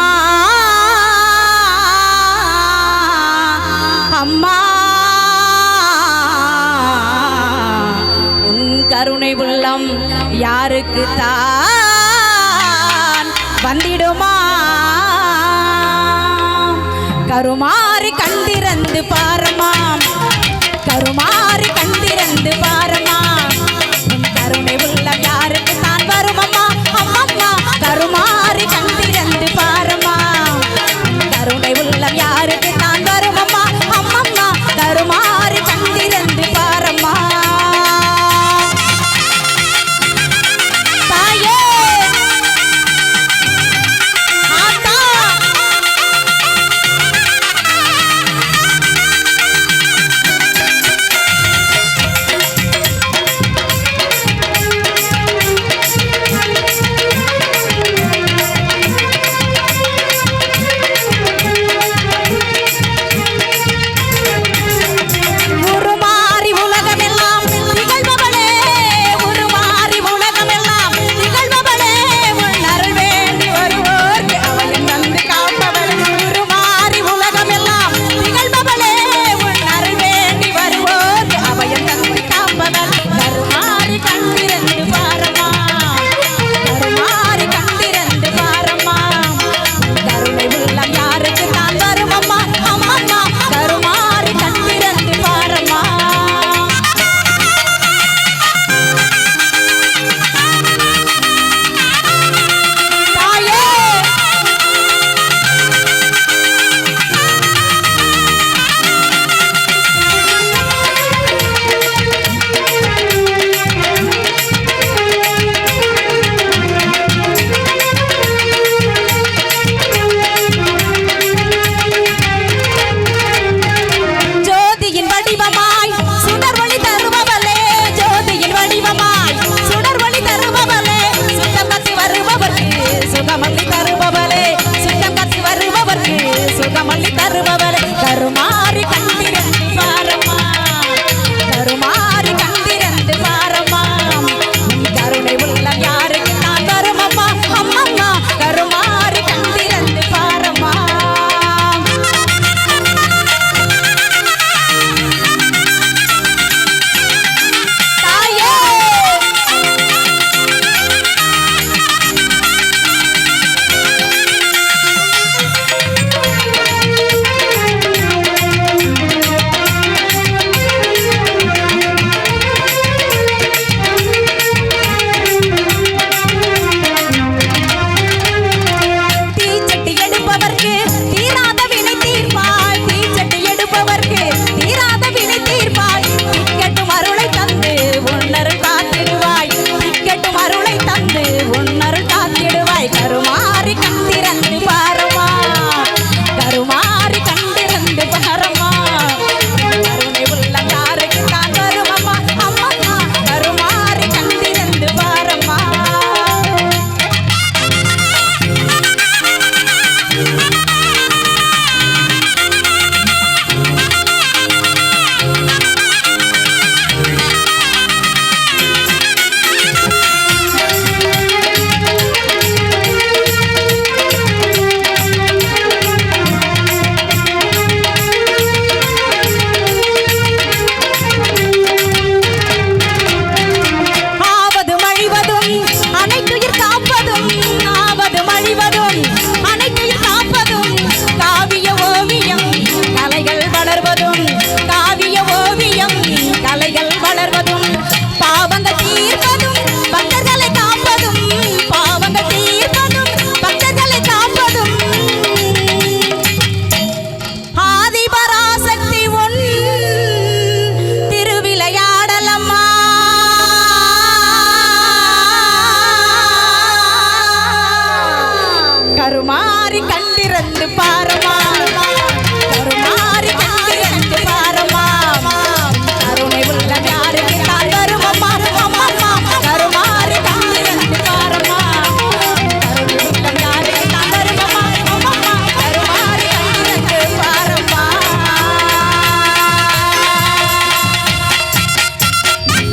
அம்மா. அம்மா. உன் கருணை உள்ளம் யாருக்கு தான் வந்திடுமா? கருமாறு கண்டிருந்து பாரமாம்